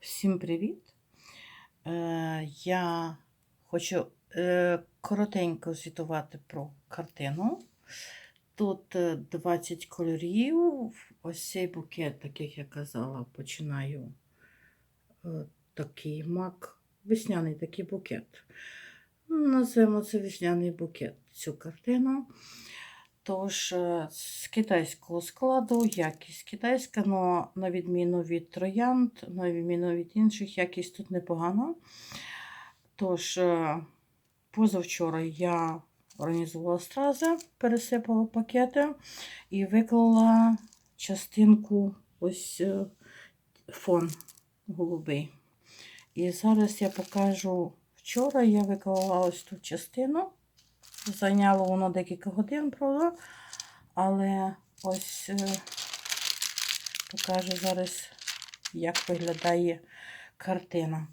Всім привіт! Е, я хочу е, коротенько звітувати про картину. Тут е, 20 кольорів. Ось цей букет, так як я казала, починаю такий мак, весняний такий букет. Називаємо це весняний букет цю картину. Тож, е, з китайського складу, якість китайська, але на відміну від троянд, на відміну від інших, якість тут непогана. Тож, е, позавчора я організувала стрази, пересипала пакети і виклала частинку ось е, фон голубий. І зараз я покажу. Вчора я виклала ось ту частину. Зайняло воно декілька годин, правда? Але ось е, покажу зараз, як виглядає картина.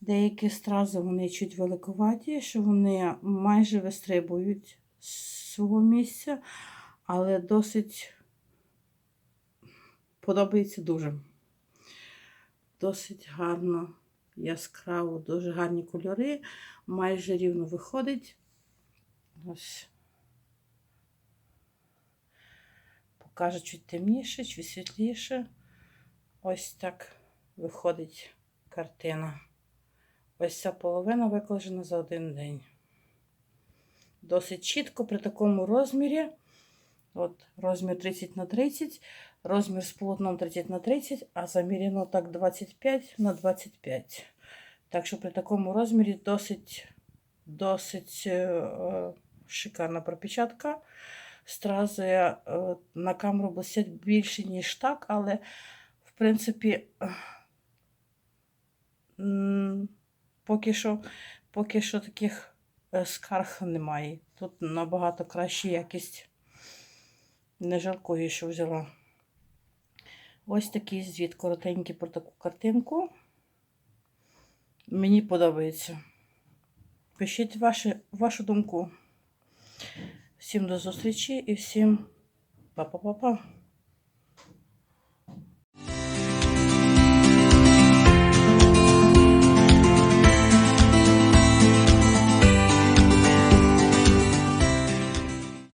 Деякі стрази вони чуть великоваті, що вони майже вистрибують з свого місця, але досить подобається дуже. Досить гарно, яскраво, дуже гарні кольори, майже рівно виходить. Ось. Покажу чуть темніше, чуть світліше. Ось так виходить картина. Ось ця половина викладена за один день. Досить чітко при такому розмірі. От розмір 30 на 30, розмір з полотном 30 на 30, а заміряно так 25 на 25. Так що при такому розмірі досить, досить е, шикарна пропечатка. Стрази е, на камеру блистять більше, ніж так, але в принципі. Поки що, поки що таких е, скарг немає. Тут набагато краща якість. Не жалкую, що взяла. Ось такий звіт коротенький про таку картинку. Мені подобається. Пишіть ваші, вашу думку. Всім до зустрічі і всім па-па-па-па.